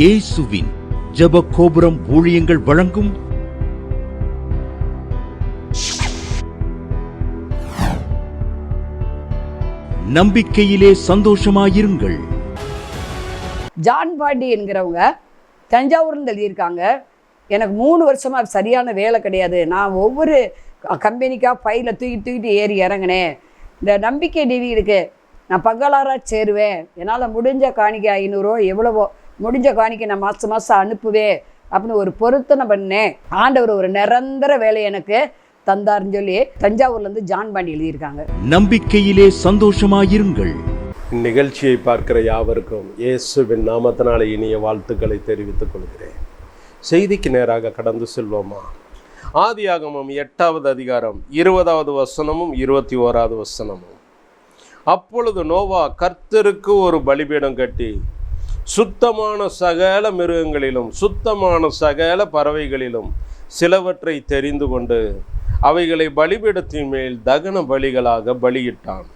இயேசுவின் ஜெப கோபுரம் ஊழியங்கள் வழங்கும் நம்பிக்கையிலே சந்தோஷமாயிருங்கள். ஜான் பாண்டி என்கிறவங்க தஞ்சாவூர்னு எழுதியிருக்காங்க. எனக்கு மூணு வருஷமாக சரியான வேலை கிடையாது. நான் ஒவ்வொரு கம்பெனிக்காக ஃபைலை தூக்கி தூக்கிட்டு ஏறி இறங்கினேன். இந்த நம்பிக்கை டிவி இருக்கு. நான் பங்களாராக சேருவேன். என்னால் முடிஞ்ச காணிக்கை ஐநூறுரூவா எவ்வளவோ முடிஞ்ச காணிக்கை நான் மாதம் மாதம் அனுப்புவேன் அப்படின்னு ஒரு பொருத்தனை பண்ணேன். ஆண்டவர் ஒரு நிரந்தர வேலை எனக்கு தந்தாருன்னு சொல்லி தஞ்சாவூர்லேருந்து ஜான் பாண்டி எழுதியிருக்காங்க. நம்பிக்கையிலே சந்தோஷமாயிருங்கள். இந்நிகழ்ச்சியை பார்க்கிற யாவருக்கும் இயேசுவின் நாமத்தினால இனிய வாழ்த்துக்களை தெரிவித்துக் கொள்கிறேன். செய்திக்கு நேராக கடந்து செல்வோமா? ஆதியாகமம் எட்டாவது அதிகாரம் இருபதாவது வசனமும் இருபத்தி ஓராவது வசனமும். அப்பொழுது நோவா கர்த்தருக்கு ஒரு பலிபீடம் கட்டி சுத்தமான சகல மிருகங்களிலும் சுத்தமான சகல பறவைகளிலும் சிலவற்றை தெரிந்து கொண்டு அவைகளை பலிபீடத்தின் மேல் தகன பலிகளாக பலியிட்டான்.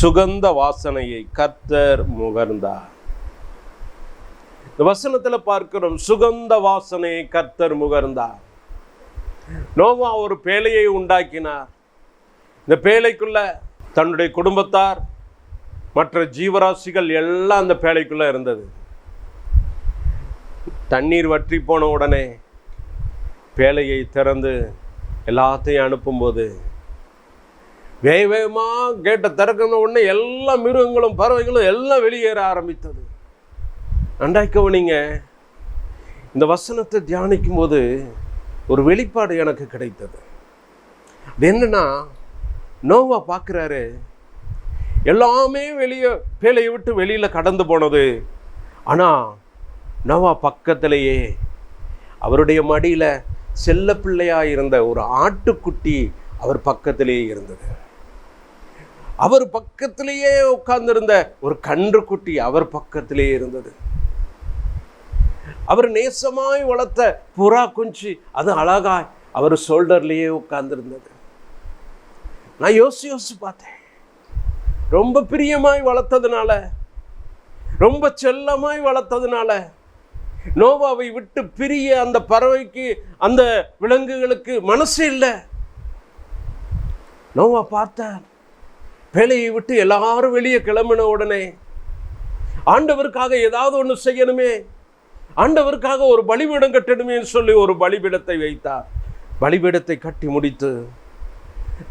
சுகந்த வாசனையை கர்த்தர் முகர்ந்தார். இந்த வசனத்தில் பார்க்கிறோம் சுகந்த வாசனையை கர்த்தர் முகர்ந்தார். நோவா ஒரு பேழையை உண்டாக்கினார். இந்த பேழைக்குள்ள தன்னுடைய குடும்பத்தார் மற்ற ஜீவராசிகள் எல்லாம் அந்த பேழைக்குள்ளே இருந்தது. தண்ணீர் வற்றி போன உடனே பேழையை திறந்து எல்லாத்தையும் அனுப்பும்போது வேக வேகமாக கேட்டை திறக்கிற உடனே எல்லா மிருகங்களும் பறவைகளும் எல்லாம் வெளியேற ஆரம்பித்தது. நன்றாய் கவனிங்க இந்த வசனத்தை தியானிக்கும் போது ஒரு வெளிப்பாடு எனக்கு கிடைத்தது. அது என்னன்னா நோவா பார்க்குறாரு எல்லாமே வெளியே பேழையை விட்டு வெளியில் கடந்து போனது. ஆனால் நவா பக்கத்திலேயே அவருடைய மடியில் செல்ல பிள்ளையாக இருந்த ஒரு ஆட்டுக்குட்டி அவர் பக்கத்திலேயே இருந்தது. அவர் பக்கத்திலேயே உட்கார்ந்திருந்த ஒரு கன்றுக்குட்டி அவர் பக்கத்திலேயே இருந்தது. அவர் நேசமாய் வளர்த்த புறா குஞ்சு அது அழகாய் அவர் ஷோல்டர்லேயே உட்கார்ந்துருந்தது. நான் யோசி யோசிச்சு பார்த்தேன். ரொம்ப பிரியமாய் வளர்த்ததுனால ரொம்ப செல்லமாய் வளர்த்ததுனால நோவாவை விட்டு பிரிய அந்த பறவைக்கு அந்த விலங்குகளுக்கு மனசு இல்லை. நோவா பார்த்தார் வேலையை விட்டு எல்லாரும் வெளியே கிளம்பின உடனே ஆண்டவருக்காக ஏதாவது ஒன்று செய்யணுமே ஆண்டவருக்காக ஒரு பலிபீடம் கட்டணுமேன்னு சொல்லி ஒரு பலிபீடத்தை வைத்தார். பலிபீடத்தை கட்டி முடித்து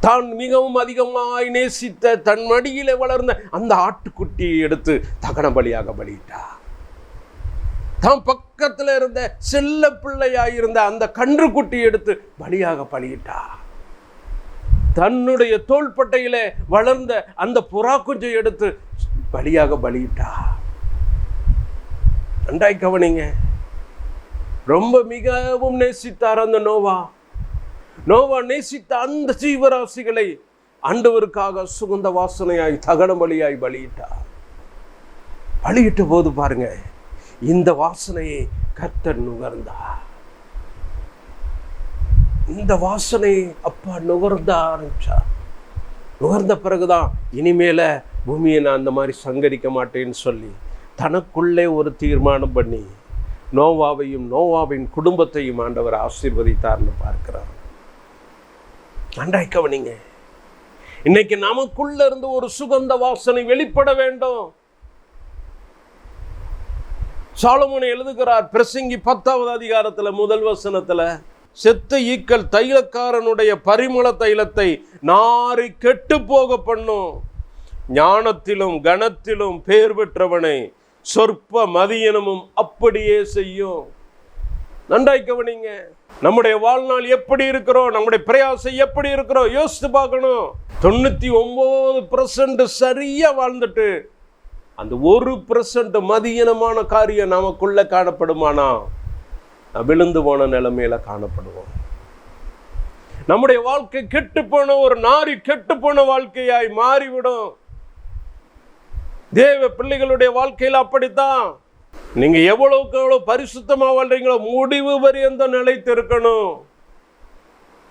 தான் மிகவும் அதிகமாய் நேசித்த தன் மடியிலே வளர்ந்த அந்த ஆட்டுக்குட்டியை எடுத்து தகன பலியாக பலியிட்டார். தான் பக்கத்தில் இருந்த செல்ல பிள்ளையாய் இருந்த அந்த கன்றுக்குட்டியை எடுத்து பலியாக பலியிட்டார். தன்னுடைய தோள்பட்டையில வளர்ந்த அந்த புறா குஞ்சை எடுத்து பலியாக பலியிட்டா நன்றாய் கவனிங்க. ரொம்ப மிகவும் நேசித்தார் அந்த நோவா. நோவா நேசித்த அந்த ஜீவராசிகளை ஆண்டவருக்காக சுகந்த வாசனையாய் தகன பலியாய் பலியிட்டார். பலியிட்ட போது பாருங்க இந்த வாசனையை கர்த்தர் நுகர்ந்தார். இந்த வாசனை அப்பா நுகர்ந்த ஆரம்பிச்சார். நுகர்ந்த பிறகுதான் இனிமேல பூமியை நான் அந்த மாதிரி சங்கரிக்க மாட்டேன்னு சொல்லி தனக்குள்ளே ஒரு தீர்மானம் பண்ணி நோவாவையும் நோவாவின் குடும்பத்தையும் ஆண்டவர் ஆசீர்வதித்தார்னு பார்க்கிறார் நன்றாய் கவனிங்க. இன்னைக்கு நமக்குள்ள இருந்து ஒரு சுகந்த வாசனை வெளிப்பட வேண்டும். சாலமோனை எழுதுகிறார் பிரசங்கி பத்தாவது அதிகாரத்தில் முதல் வசனத்தில் செத்த ஈக்கள் தைலக்காரனுடைய பரிமள தைலத்தை நாரி கெட்டு போக பண்ணும். ஞானத்திலும் கணத்திலும் பேர் பெற்றவனை சொற்ப மதியனமும் அப்படியே செய்யும். நன்றாய் கவனிங்க. நம்முடைய வாழ்நாள் எப்படி இருக்கிறோம் நம்முடைய பிரயாசம் எப்படி இருக்கிறோம் யோசித்து பார்க்கணும். தொண்ணூத்தி ஒன்பது பர்சன்ட் சரியா வாழ்ந்துட்டு அந்த ஒரு பர்சன்ட் மதியனமான காரியம் நமக்குள்ள காணப்படுமானா? விழுந்து போன நிலைமையில காணப்படுவோம். நம்முடைய வாழ்க்கை கெட்டு போன ஒரு நாரி கெட்டு போன வாழ்க்கையாய் மாறிவிடும். தேவ பிள்ளைகளுடைய வாழ்க்கையில் அப்படித்தான். நீங்க எவ்வளவுக்கு எவ்வளவு பரிசுத்தமா வாழ்றீங்களோ முடிவு பரியந்த நிலைத்து இருக்கணும்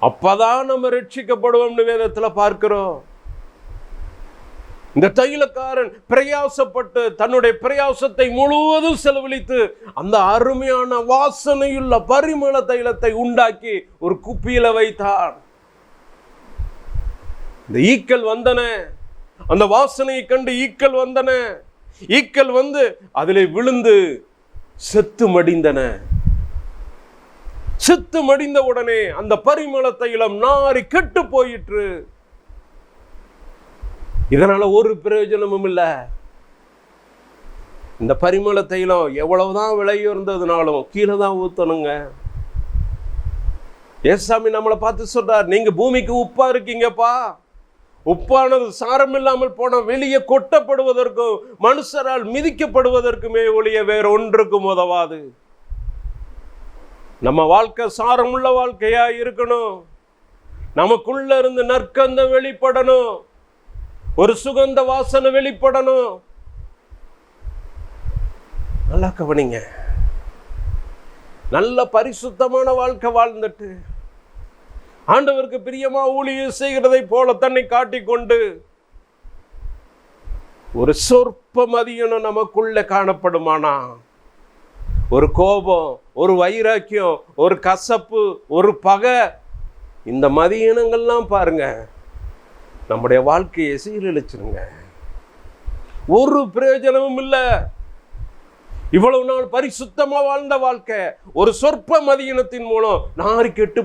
அப்பதான் நம்ம ரட்சிக்கப்படுவோம்னு வேதத்துல பார்க்கிறோம். இந்த தைலக்காரன் பிரயாசப்பட்டு தன்னுடைய பிரயாசத்தை முழுவதும் செலவழித்து அந்த அருமையான வாசனையுள்ள பரிமள தைலத்தை உண்டாக்கி ஒரு குப்பியில வைத்தான். இந்த ஈக்கள் வந்தன. அந்த வாசனையை கண்டு ஈக்கள் வந்தன. ஈக்கள் வந்து அதில் விழுந்து செத்து மடிந்தன. செத்து மடிந்த உடனே அந்த பரிமள தைலம் நாரி கெட்டு போயிற்று. இதனால ஒரு பிரயோஜனமும் இல்லை. இந்த பரிமள தைலம் எவ்வளவுதான் விலை உயர்ந்ததுனாலும் கீழே தான் ஊத்தணுங்க. ஏசாமி நம்மளை பார்த்து சொல்றார் நீங்க பூமிக்கு உப்பா இருக்கீங்கப்பா. உப்பானது சாரம் இல்லாமல் போன வெளியே கொட்டப்படுவதற்கும் மனுஷரால் மிதிக்கப்படுவதற்குமே ஒழிய வேற ஒன்றுக்கும் உதவாது. நம்ம வாழ்க்கை சாரமுள்ள வாழ்க்கையா இருக்கணும். நமக்குள்ள இருந்து நற்கந்தம் வெளிப்படணும். ஒரு சுகந்த வாசனை வெளிப்படணும். நல்லா கவனிங்க. நல்ல பரிசுத்தமான வாழ்க்கை வாழ்ந்துட்டு ஆண்டவருக்கு பிரியமா ஊழியம் செய்கிறதை போல தன்னை காட்டிக்கொண்டு ஒரு சொற்ப மதியனும் நமக்குள்ள காணப்படுமானா? ஒரு கோபம் ஒரு வைராக்கியம் ஒரு கசப்பு ஒரு பகை. இந்த மதியினங்கள்லாம் பாருங்க. நம்முடைய வாழ்க்கையை சீரழிச்சிருங்க. ஒரு பிரயோஜனமும் இல்லை. இவ்வளவு நாள் பரிசுத்தமாக வாழ்ந்த வாழ்க்கை. ஒரு சொற்ப மதியினத்தின் மூலம் நாரி கெட்டு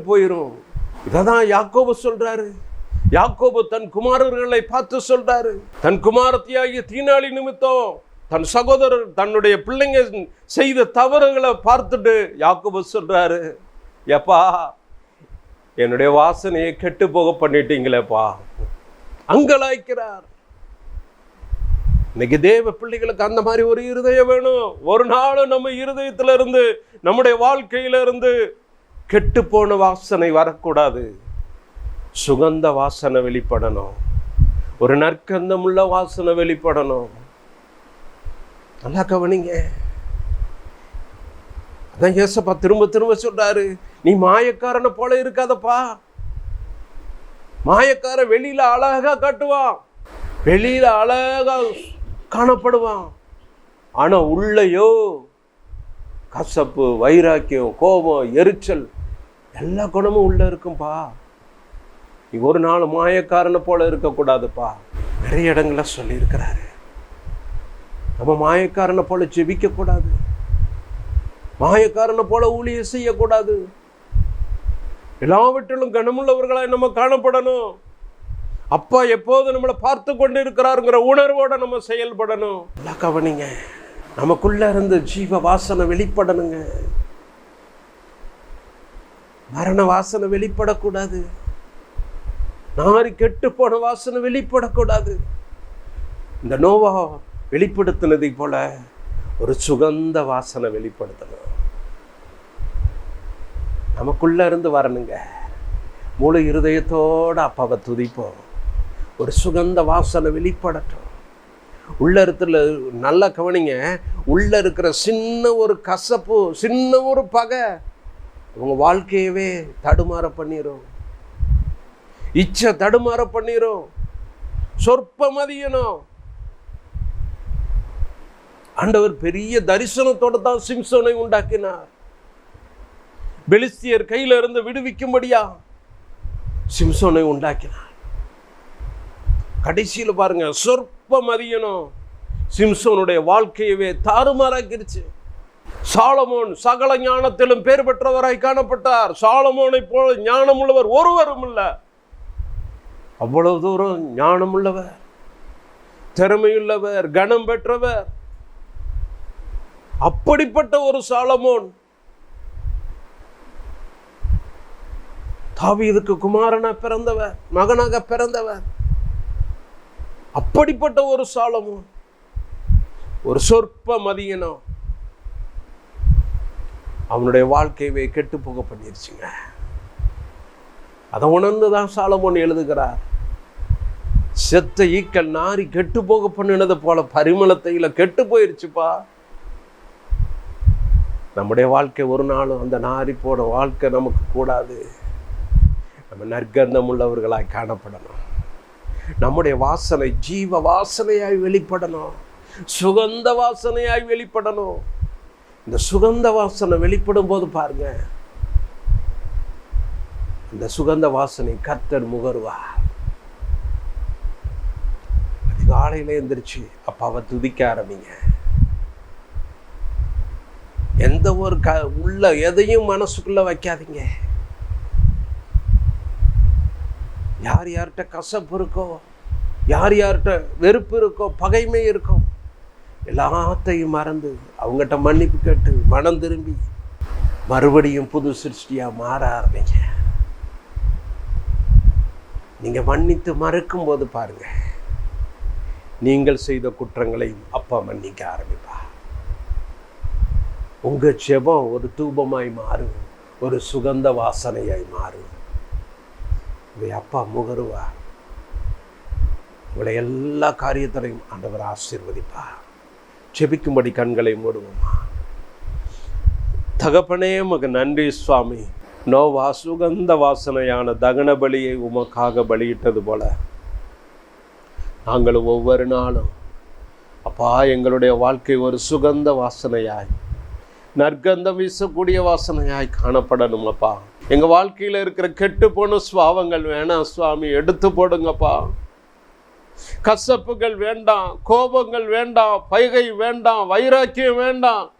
இதை தான் யாக்கோபு சொல்றாரு. யாக்கோபு தன் குமாரர்களை பார்த்து சொல்றாரு. தன் குமாரத்தியாகிய தீனாளி நிமித்தம் தன் சகோதரர் தன்னுடைய பிள்ளைங்க செய்த தவறுகளை பார்த்துட்டு யாக்கோபு சொல்றாரு. எப்பா என்னுடைய வாசனையை கெட்டு போக பண்ணிட்டீங்களேப்பா. அங்கலாய்க்கிறார். இன்னைக்கு தேவ பிள்ளைகளுக்கு அந்த மாதிரி ஒரு இருதயம் வேணும். ஒரு நாளும் நம்ம இருதயத்துல இருந்து நம்முடைய வாழ்க்கையில இருந்து கெட்டு போன வாசனை வரக்கூடாது. சுகந்த வாசனை வெளிப்படணும். ஒரு நற்கந்தமுள்ள வாசனை வெளிப்படணும். நல்லா கவனிங்க. அதான் ஏசப்பா திரும்ப திரும்ப சொல்றாரு. நீ மாயக்காரனை போல இருக்காதப்பா. மாயக்கார வெளியில அழகா காட்டுவான். வெளியில அழகா காணப்படுவான். ஆனா உள்ளையோ கசப்பு வைராக்கியம் கோபம் எரிச்சல் எல்லா குணமும் உள்ள இருக்கும்பா. நீ ஒரு நாள் மாயக்காரனை போல இருக்கக்கூடாதுப்பா நிறைய இடங்கள சொல்லியிருக்கிறாரு. நம்ம மாயக்காரனை போல ஜெபிக்க கூடாது. மாயக்காரனை போல ஊழியர் செய்யக்கூடாது. எல்லாவற்றிலும் கனமுள்ளவர்களாய் நம்ம காணப்படணும். அப்பா எப்போது நம்மளை பார்த்து கொண்டு இருக்கிறாருங்கிற உணர்வோடு நம்ம செயல்படணும். நல்லா கவனிங்க. நமக்குள்ளே இருந்து ஜீவ வாசனை வெளிப்படணுங்க. மரண வாசனை வெளிப்படக்கூடாது. நாரி கெட்டு போன வாசனை வெளிப்படக்கூடாது. இந்த நோவா வெளிப்படுத்தினதை போல ஒரு சுகந்த வாசனை வெளிப்படுத்தணும். நமக்குள்ள இருந்து வரணுங்க. முழு இருதயத்தோடு அப்பாவை துதிப்போம். ஒரு சுகந்த வாசனை வெளிப்படட்டும். உள்ள இருக்கிற நல்லா கவனிங்க. உள்ள இருக்கிற சின்ன ஒரு கசப்பு சின்ன ஒரு பகை. உங்க வாழ்க்கையவே தடுமாற பண்ணிரும். இச்சை தடுமாற பண்ணிரும். சொற்ப மதியணும் ஆண்டவர் பெரிய தரிசனத்தோட தான் சிம்சோனை உண்டாக்கினார். பெலிஸ்தியர் கையில இருந்து விடுவிக்கும்படியா சிம்சோனை உண்டாக்கினார். கடைசியில பாருங்க சொற்ப மதியனும் சிம்சோனுடைய வாழ்க்கையவே தாறுமாறாக்கிருச்சு. சாலமோன் சகல ஞானத்திலும் பேர் பெற்றவராய் காணப்பட்டார். சாலமோனை போல ஞானமுள்ளவர் ஒருவரும் இல்லை. அவ்வளவு தூரம் ஞானமுள்ளவர் திறமையுள்ளவர் கனம் பெற்றவர். அப்படிப்பட்ட ஒரு சாலமோன் தாவீதுக்கு குமாரனா பிறந்தவர் மகனாக பிறந்தவர். அப்படிப்பட்ட ஒரு சாலமோன் ஒரு சொற்ப மதியனம் அவனுடைய வாழ்க்கையவே கெட்டு போக பண்ணிருச்சுங்க அதை உணர்ந்து தான் சாலமோன் எழுதுகிறார். செத்த ஈக்கள் நாரி கெட்டு போக பண்ணினது போல பரிமளத்தையில் கெட்டு போயிருச்சுப்பா. நம்முடைய வாழ்க்கை ஒரு நாளும் அந்த நாரி போன வாழ்க்கை நமக்கு கூடாது. நம்ம நற்கந்தம் உள்ளவர்களாய் காணப்படணும். நம்முடைய வாசனை ஜீவ வாசனையாய் வெளிப்படணும். சுகந்த வாசனையாய் வெளிப்படணும். இந்த சுகந்த வாசனை வெளிப்படும் போது பாருங்க. இந்த சுகந்த வாசனை கர்த்தர் முகருவார். அதிகாலையில் எந்திரிச்சு அப்பாவை துதிக்க ஆரம்பிங்க. எந்த ஒரு க உள்ள எதையும் மனசுக்குள்ள வைக்காதீங்க. யார் யார்கிட்ட கசப்பு இருக்கோ யார் யார்கிட்ட வெறுப்பு இருக்கோ பகைமை இருக்கோ எல்லாத்தையும் மறந்து அவங்ககிட்ட மன்னிப்பு கேட்டு மனம் திரும்பி மறுபடியும் புது சிருஷ்டியாக மாற ஆரம்பிங்க. நீங்க மன்னித்து மறுக்கும் போது பாருங்க. நீங்கள் செய்த குற்றங்களையும் அப்பா மன்னிக்க ஆரம்பிப்பா உங்க செபம் ஒரு தூபமாய் மாறும் ஒரு சுகந்த வாசனையாய் மாறும். இவை அப்பா முகருவா உங்களை எல்லா காரியத்திலையும் ஆண்டவர் ஆசீர்வதிப்பா செபிக்கும்படி கண்களை மூடுவோம். தகப்பனே உமக்கு நன்றி சுவாமி. நோவா சுகந்த வாசனையான தகன பலியை உமக்காக பலியிட்டது போல. நாங்கள் ஒவ்வொரு நாளும் அப்பா எங்களுடைய வாழ்க்கை ஒரு சுகந்த வாசனையாய் நற்கந்தம் வீசக்கூடிய வாசனையாய் காணப்படணும் அப்பா எங்கள் வாழ்க்கையில இருக்கிற கெட்டு போன சுவாவங்கள் வேணாம் சுவாமி. எடுத்து போடுங்கப்பா. கசப்புகள் வேண்டாம் கோபங்கள் வேண்டாம் பைகை வேண்டாம் வைராக்கியம் வேண்டாம்.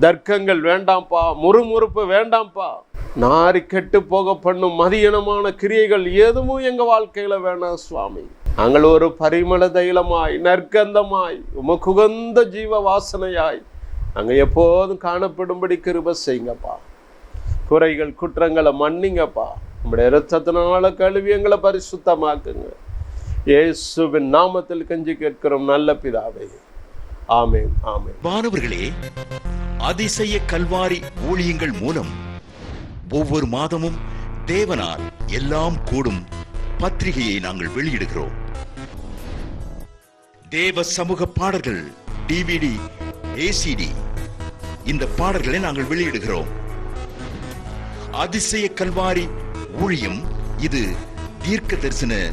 தர்க்கங்கள் வேண்டாம்ப்பா முறுமுறுப்பு வேண்டாம்ப்பா. நாரி கெட்டு போக பண்ணும் மதியனமான கிரியைகள் எதுவும் எங்க வாழ்க்கையில வேணாம் சுவாமி. நாங்கள் ஒரு பரிமள தைலமாய் நற்கந்தமாய் உமக்குகந்த ஜீவ வாசனையாய் நாங்கள் எப்போதும் காணப்படும்படி கிருப செய்யுங்கப்பா. குறைகள் குற்றங்களை மன்னிங்கப்பா. நம்முடைய இரத்தத்தினால கழுவி எங்களை பரிசுத்தமாக்குங்க. இயேசுவின் நாமத்தில் கஞ்சி கேட்கிறோம் நல்ல பிதாவே. ஆமேன் ஆமேன். மாணவர்களே அதிசய கல்வாரி ஊழியங்கள் மூலம் ஒவ்வொரு மாதமும் தேவனால் எல்லாம் கூடும் பத்திரிகையை நாங்கள் வெளியிடுகிறோம். தேவ சமூக பாடல்கள் டிவிடி ஏசிடி இந்த பாடல்களை நாங்கள் வெளியிடுகிறோம். அதிசய கல்வாரி ஊழியம் இது தீர்க்க தரிசன